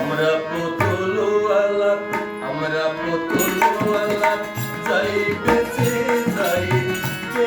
আমরা পতলওয়ালা আমরা পতলওয়ালা যাই বেঁচে যাই কে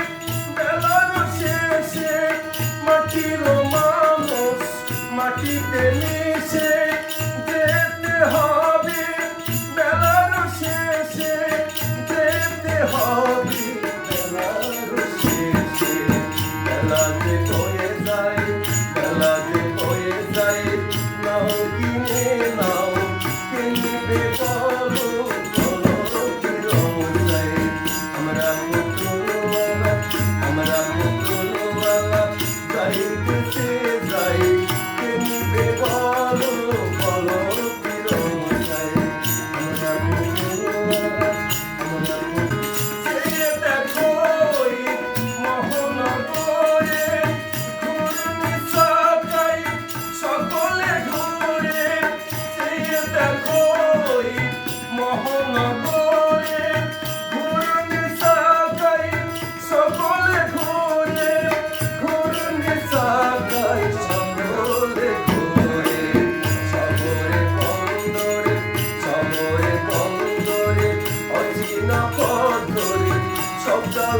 Yes, sir.